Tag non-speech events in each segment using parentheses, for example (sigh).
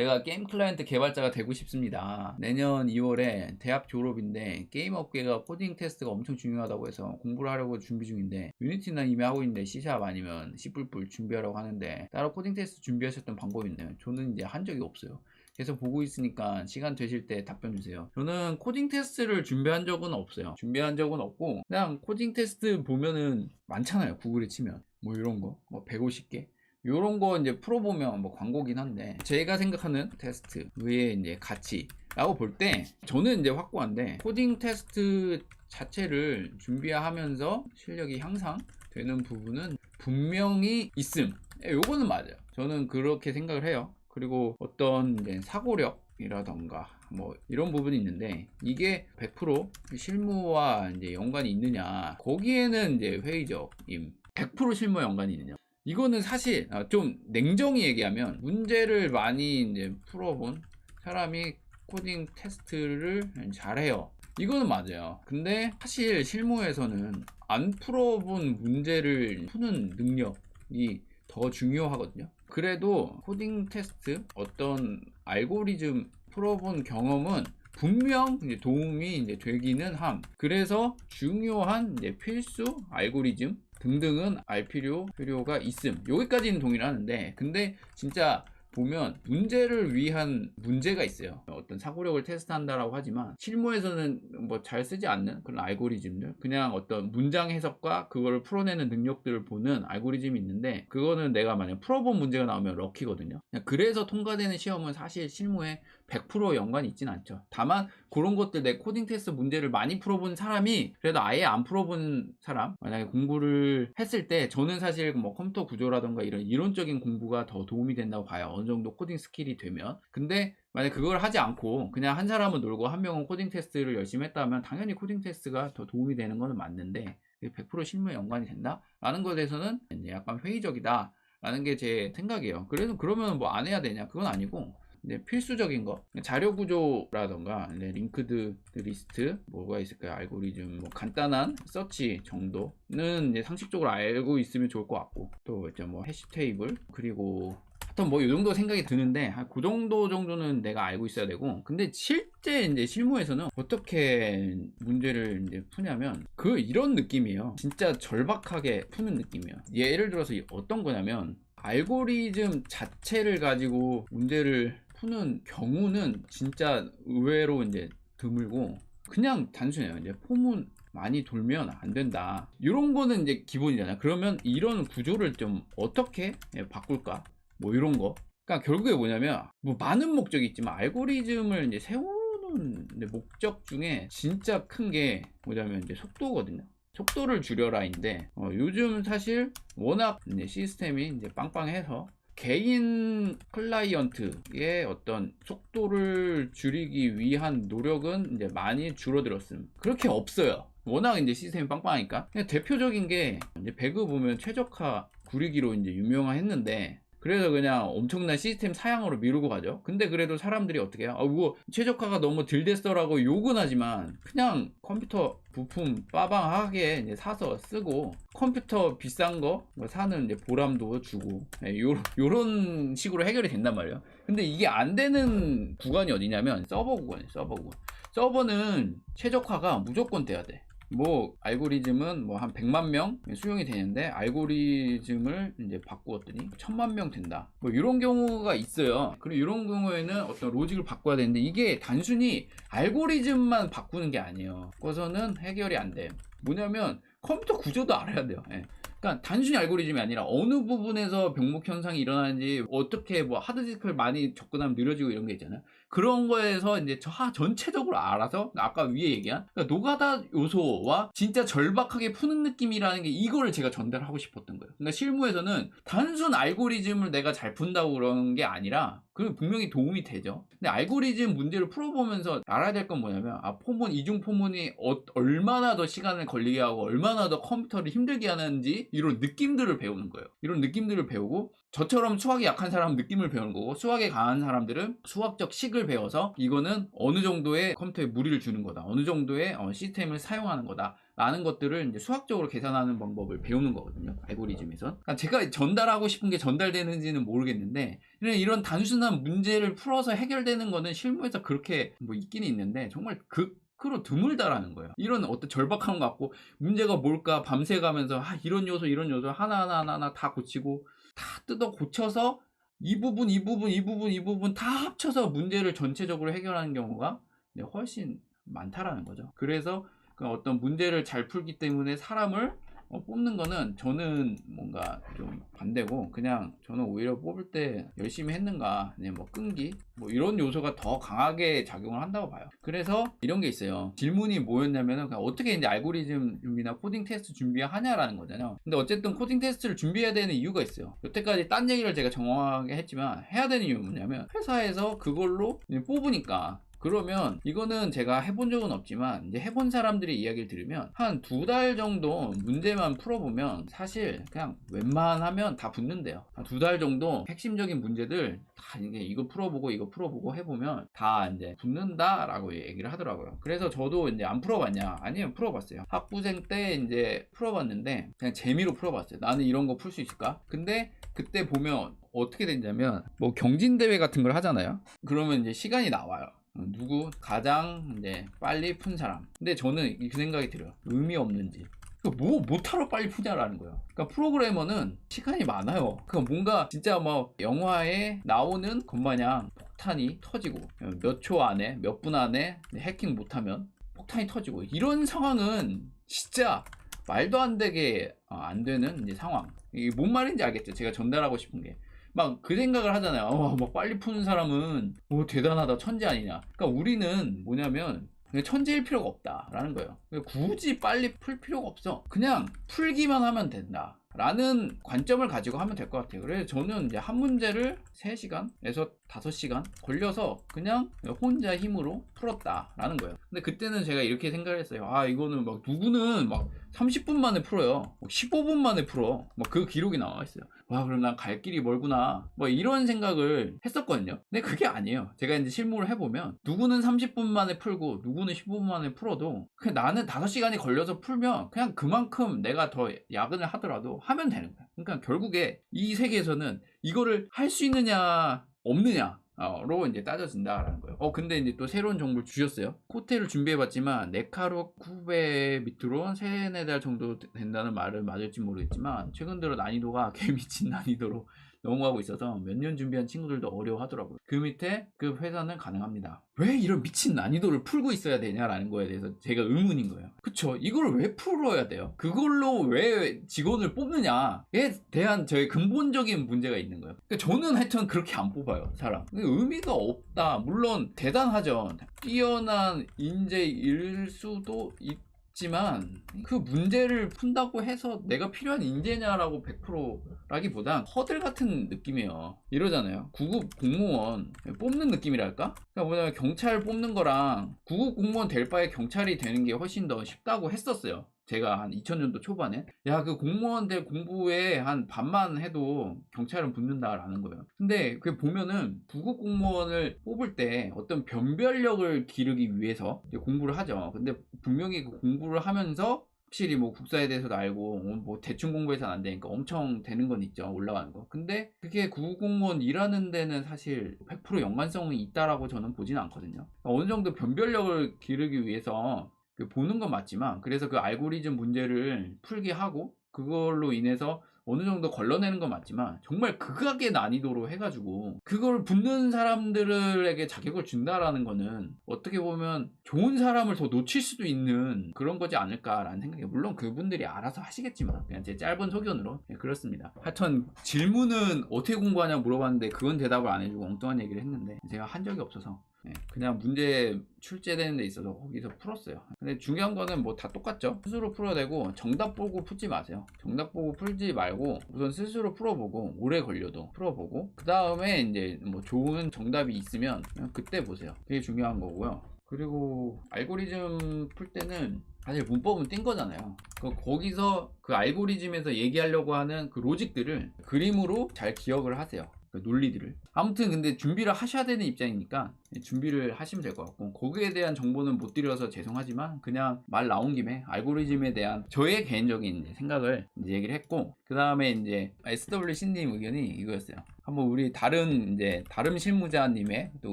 제가 게임 클라이언트 개발자가 되고 싶습니다. 내년 2월에 대학 졸업인데 게임 업계가 코딩 테스트가 엄청 중요하다고 해서 공부를 하려고 준비 중인데 유니티는 이미 하고 있는데 C샵 아니면 C++ 준비하라고 하는데 따로 코딩 테스트 준비하셨던 방법이 있나요? 저는 이제 한 적이 없어요. 계속 보고 있으니까 시간 되실 때 답변 주세요. 저는 코딩 테스트를 준비한 적은 없어요. 준비한 적은 없고 그냥 코딩 테스트 보면은 많잖아요. 구글에 치면 뭐 이런 거, 뭐 150개. 요런 거 이제 풀어보면 뭐 광고긴 한데 제가 생각하는 테스트의 이제 가치 라고 볼 때 저는 이제 확고한데 코딩 테스트 자체를 준비하면서 실력이 향상되는 부분은 분명히 있음. 예, 요거는 맞아요. 저는 그렇게 생각을 해요. 그리고 어떤 이제 사고력이라던가 뭐 이런 부분이 있는데 이게 100% 실무와 이제 연관이 있느냐 거기에는 이제 회의적임 100% 실무 연관이 있느냐 이거는 사실 아, 좀 냉정히 얘기하면 문제를 많이 이제 풀어본 사람이 코딩 테스트를 잘해요. 이거는 맞아요. 근데 사실 실무에서는 안 풀어본 문제를 푸는 능력이 더 중요하거든요. 그래도 코딩 테스트 어떤 알고리즘 풀어본 경험은 분명 도움이 되기는 함. 그래서 중요한 필수 알고리즘 등등은 알 필요 필요가 있음. 여기까지는 동의를 하는데 근데 진짜 보면 문제를 위한 문제가 있어요. 어떤 사고력을 테스트한다라고 하지만 실무에서는 뭐 잘 쓰지 않는 그런 알고리즘들, 그냥 어떤 문장 해석과 그거를 풀어내는 능력들을 보는 알고리즘이 있는데 그거는 내가 만약 풀어본 문제가 나오면 럭키거든요. 그래서 통과되는 시험은 사실 실무에 100% 연관이 있진 않죠. 다만 그런 것들 내 코딩 테스트 문제를 많이 풀어본 사람이 그래도 아예 안 풀어본 사람 만약에 공부를 했을 때 저는 사실 뭐 컴퓨터 구조라던가 이런 이론적인 공부가 더 도움이 된다고 봐요. 어느 정도 코딩 스킬이 되면. 근데 만약 그걸 하지 않고 그냥 한 사람은 놀고 한 명은 코딩 테스트를 열심히 했다면 당연히 코딩 테스트가 더 도움이 되는 것은 맞는데 100% 실무에 연관이 된다? 라는 것에 대해서는 약간 회의적이다. 라는 게 제 생각이에요. 그래서 그러면 뭐 안 해야 되냐? 그건 아니고 이제 필수적인 거. 자료 구조라던가 링크드 리스트 뭐가 있을까요? 알고리즘 뭐 간단한 서치 정도는 이제 상식적으로 알고 있으면 좋을 것 같고 또 이제 뭐 해시 테이블 그리고 하여튼 뭐이 정도 생각이 드는데 한그 정도 정도는 내가 알고 있어야 되고 근데 실제 이제 실무에서는 어떻게 문제를 이제 푸냐면 그 이런 느낌이에요. 진짜 절박하게 푸는 느낌이에요. 예를 들어서 어떤 거냐면 알고리즘 자체를 가지고 문제를 푸는 경우는 진짜 의외로 이제 드물고 그냥 단순해요. 이제 포문 많이 돌면 안 된다. 이런 거는 이제 기본이잖아요. 그러면 이런 구조를 좀 어떻게 예, 바꿀까? 뭐 이런 거. 그러니까 결국에 뭐냐면 뭐 많은 목적이 있지만 알고리즘을 이제 세우는 목적 중에 진짜 큰 게 뭐냐면 이제 속도거든요. 속도를 줄여라인데 어, 요즘 사실 워낙 이제 시스템이 이제 빵빵해서 개인 클라이언트의 어떤 속도를 줄이기 위한 노력은 이제 많이 줄어들었음. 그렇게 없어요. 워낙 이제 시스템이 빵빵하니까. 대표적인 게 이제 배그 보면 최적화 구리기로 이제 유명화했는데 그래서 그냥 엄청난 시스템 사양으로 미루고 가죠. 근데 그래도 사람들이 어떻게 해요? 아, 이거 최적화가 너무 덜 됐어라고 욕은 하지만 그냥 컴퓨터 부품 빠방하게 이제 사서 쓰고 컴퓨터 비싼 거뭐 사는 이제 보람도 주고 네, 요런, 요런 식으로 해결이 된단 말이에요. 근데 이게 안 되는 구간이 어디냐면 서버 구간이에요. 서버 구간. 서버는 최적화가 무조건 돼야 돼. 뭐 알고리즘은 뭐 한 100만 명 수용이 되는데 알고리즘을 이제 바꾸었더니 1000만 명 된다. 뭐 이런 경우가 있어요. 그리고 이런 경우에는 어떤 로직을 바꿔야 되는데 이게 단순히 알고리즘만 바꾸는 게 아니에요. 그래서는 해결이 안 돼요. 뭐냐면 컴퓨터 구조도 알아야 돼요. 예. 그러니까 단순히 알고리즘이 아니라 어느 부분에서 병목 현상이 일어나는지 어떻게 뭐 하드디스크를 많이 접근하면 느려지고 이런 게 있잖아요. 그런 거에서 이제 저 전체적으로 알아서 아까 위에 얘기한 그러니까 노가다 요소와 진짜 절박하게 푸는 느낌이라는 게 이거를 제가 전달하고 싶었던 거예요. 그러니까 실무에서는 단순 알고리즘을 내가 잘 푼다고 그런 게 아니라 그 분명히 도움이 되죠. 근데 알고리즘 문제를 풀어보면서 알아야 될 건 뭐냐면 아 포문 이중 포문이 어, 얼마나 더 시간을 걸리게 하고 얼마나 더 컴퓨터를 힘들게 하는지 이런 느낌들을 배우는 거예요. 이런 느낌들을 배우고 저처럼 수학이 약한 사람은 느낌을 배우는 거고 수학에 강한 사람들은 수학적 식을 배워서 이거는 어느 정도의 컴퓨터에 무리를 주는 거다. 어느 정도의 어, 시스템을 사용하는 거다. 라는 것들을 이제 수학적으로 계산하는 방법을 배우는 거거든요. 알고리즘에선. 그러니까 제가 전달하고 싶은 게 전달되는지는 모르겠는데 이런 단순한 문제를 풀어서 해결되는 거는 실무에서 그렇게 뭐 있긴 있는데 정말 극 으로 드물다라는 거예요. 이런 어떤 절박함 갖고 문제가 뭘까 밤새 가면서 아, 이런 요소 이런 요소 하나하나 하나하나 다 고치고 다 뜯어 고쳐서 이 부분 이 부분 이 부분 이 부분 다 합쳐서 문제를 전체적으로 해결하는 경우가 네, 훨씬 많다라는 거죠. 그래서 그 어떤 문제를 잘 풀기 때문에 사람을 어, 뽑는 거는 저는 뭔가 좀 반대고 그냥 저는 오히려 뽑을 때 열심히 했는가 그냥 뭐 끈기? 뭐 이런 요소가 더 강하게 작용을 한다고 봐요. 그래서 이런 게 있어요. 질문이 뭐였냐면은 그냥 어떻게 이제 알고리즘 준비나 코딩 테스트 준비하냐라는 거잖아요. 근데 어쨌든 코딩 테스트를 준비해야 되는 이유가 있어요. 여태까지 딴 얘기를 제가 정확하게 했지만 해야 되는 이유는 뭐냐면 회사에서 그걸로 뽑으니까 그러면 이거는 제가 해본 적은 없지만 이제 해본 사람들의 이야기를 들으면 한 두 달 정도 문제만 풀어보면 사실 그냥 웬만하면 다 붙는데요. 한두달 정도 핵심적인 문제들 다 이게 이거 풀어보고 이거 풀어보고 해보면 다 이제 붙는다라고 얘기를 하더라고요. 그래서 저도 이제 안 풀어봤냐? 아니면 풀어봤어요. 학부생 때 이제 풀어봤는데 그냥 재미로 풀어봤어요. 나는 이런 거 풀 수 있을까? 근데 그때 보면 어떻게 됐냐면 뭐 경진대회 같은 걸 하잖아요. 그러면 이제 시간이 나와요. 어, 누구 가장 이제 빨리 푼 사람. 근데 저는 그 생각이 들어요. 의미 없는지. 그러니까 뭐 못하러 빨리 푸냐라는 거예요. 그러니까 프로그래머는 시간이 많아요. 그러니까 뭔가 진짜 뭐 영화에 나오는 것마냥 폭탄이 터지고 몇 초 안에 몇 분 안에 해킹 못하면 폭탄이 터지고 이런 상황은 진짜 말도 안 되게 어, 안 되는 상황. 이게 뭔 말인지 알겠죠? 제가 전달하고 싶은 게. 막 그 생각을 하잖아요. 어, 막 빨리 푸는 사람은 뭐 대단하다 천재 아니냐. 그러니까 우리는 뭐냐면 천재일 필요가 없다라는 거예요. 굳이 빨리 풀 필요가 없어. 그냥 풀기만 하면 된다. 라는 관점을 가지고 하면 될 것 같아요. 그래서 저는 이제 한 문제를 3시간에서 5시간 걸려서 그냥 혼자 힘으로 풀었다 라는 거예요. 근데 그때는 제가 이렇게 생각을 했어요. 아, 이거는 막 누구는 막 30분 만에 풀어요. 15분 만에 풀어. 막 그 기록이 나와 있어요. 와, 그럼 난 갈 길이 멀구나. 뭐 이런 생각을 했었거든요. 근데 그게 아니에요. 제가 이제 실무를 해보면 누구는 30분 만에 풀고 누구는 15분 만에 풀어도 그냥 나는 5시간이 걸려서 풀면 그냥 그만큼 내가 더 야근을 하더라도 하면 되는 거야. 그러니까 결국에 이 세계에서는 이거를 할 수 있느냐 없느냐 로 이제 따져진다라는 거예요. 어 근데 이제 또 새로운 정보를 주셨어요. 코테를 준비해봤지만 네카로 쿠베 밑으로 세네 달 정도 된다는 말을 맞을지 모르겠지만 최근 들어 난이도가 (laughs) 개 미친 난이도로 넘어가고 있어서 몇 년 준비한 친구들도 어려워하더라고요. 그 밑에 그 회사는 가능합니다. 왜 이런 미친 난이도를 풀고 있어야 되냐라는 거에 대해서 제가 의문인 거예요. 그쵸? 이걸 왜 풀어야 돼요? 그걸로 왜 직원을 뽑느냐에 대한 저의 근본적인 문제가 있는 거예요. 그러니까 저는 하여튼 그렇게 안 뽑아요, 사람. 의미가 없다. 물론 대단하죠. 뛰어난 인재일 수도 있있 지만 그 문제를 푼다고 해서 내가 필요한 인재냐라고 100%라기보단 허들 같은 느낌이에요. 이러잖아요. 구급 공무원 뽑는 느낌이랄까? 그러니까 뭐냐면 경찰 뽑는 거랑 구급 공무원 될 바에 경찰이 되는 게 훨씬 더 쉽다고 했었어요. 제가 한 2000년도 초반에 야 그 공무원들 공부에 한 반만 해도 경찰은 붙는다라는 거예요. 근데 그 보면은 부급 공무원을 뽑을 때 어떤 변별력을 기르기 위해서 공부를 하죠. 근데 분명히 그 공부를 하면서 확실히 뭐 국사에 대해서도 알고 어, 뭐 대충 공부해서는 안 되니까 엄청 되는 건 있죠 올라가는 거 근데 그게 구급공무원 일하는 데는 사실 100% 연관성이 있다라고 저는 보지는 않거든요 어느 정도 변별력을 기르기 위해서 그 보는 건 맞지만 그래서 그 알고리즘 문제를 풀게 하고 그걸로 인해서 어느 정도 걸러내는 건 맞지만 정말 극악의 난이도로 해가지고 그걸 붙는 사람들에게 자격을 준다라는 거는 어떻게 보면 좋은 사람을 더 놓칠 수도 있는 그런 거지 않을까라는 생각이 물론 그분들이 알아서 하시겠지만 그냥 제 짧은 소견으로. 네, 그렇습니다. 하여튼 질문은 어떻게 공부하냐 물어봤는데 그건 대답을 안 해주고 엉뚱한 얘기를 했는데 제가 한 적이 없어서 네, 그냥 문제 출제되는 데 있어서 거기서 풀었어요. 근데 중요한 거는 뭐 다 똑같죠. 스스로 풀어야 되고 정답 보고 풀지 마세요. 정답 보고 풀지 말고 우선 스스로 풀어보고 오래 걸려도 풀어보고 그 다음에 이제 뭐 좋은 정답이 있으면 그때 보세요. 그게 중요한 거고요. 그리고 알고리즘 풀 때는 사실 문법은 뗀 거잖아요. 그 거기서 그 알고리즘에서 얘기하려고 하는 그 로직들을 그림으로 잘 기억을 하세요. 그 논리들을. 아무튼 근데 준비를 하셔야 되는 입장이니까 준비를 하시면 될 것 같고 거기에 대한 정보는 못 드려서 죄송하지만 그냥 말 나온 김에 알고리즘에 대한 저의 개인적인 이제 생각을 이제 얘기를 했고 그 다음에 이제 SWC님 의견이 이거였어요. 한번 우리 다른 이제 다른 실무자님의 또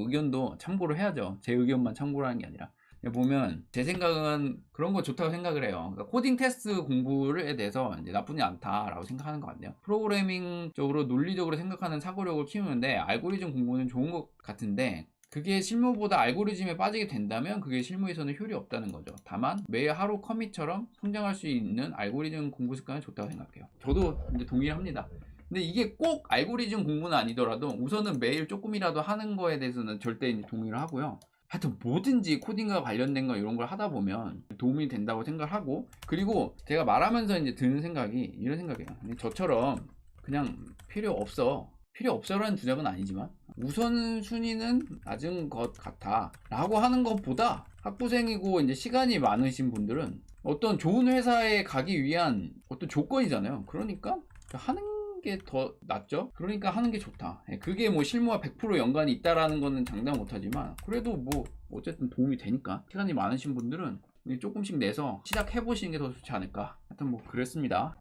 의견도 참고를 해야죠. 제 의견만 참고를 하는 게 아니라. 보면 제 생각은 그런 거 좋다고 생각을 해요. 그러니까 코딩 테스트 공부에 대해서 나쁘지 않다라고 생각하는 것 같네요. 프로그래밍 쪽으로 논리적으로 생각하는 사고력을 키우는데 알고리즘 공부는 좋은 것 같은데 그게 실무보다 알고리즘에 빠지게 된다면 그게 실무에서는 효율이 없다는 거죠. 다만 매일 하루 커밋처럼 성장할 수 있는 알고리즘 공부 습관은 좋다고 생각해요. 저도 이제 동의를 합니다. 근데 이게 꼭 알고리즘 공부는 아니더라도 우선은 매일 조금이라도 하는 거에 대해서는 절대 동의를 하고요. 하여튼 뭐든지 코딩과 관련된 거 이런 걸 하다 보면 도움이 된다고 생각을 하고 그리고 제가 말하면서 이제 드는 생각이 이런 생각이에요. 저처럼 그냥 필요 없어. 필요 없어라는 주장은 아니지만 우선순위는 낮은 것 같아 라고 하는 것보다 학부생이고 이제 시간이 많으신 분들은 어떤 좋은 회사에 가기 위한 어떤 조건이잖아요. 그러니까 하는 게 더 낫죠. 그러니까 하는 게 좋다. 예, 그게 뭐 실무와 100% 연관이 있다라는 거는 장담 못하지만 그래도 뭐 어쨌든 도움이 되니까 시간이 많으신 분들은 조금씩 내서 시작해 보시는 게 더 좋지 않을까. 하여튼 뭐 그랬습니다.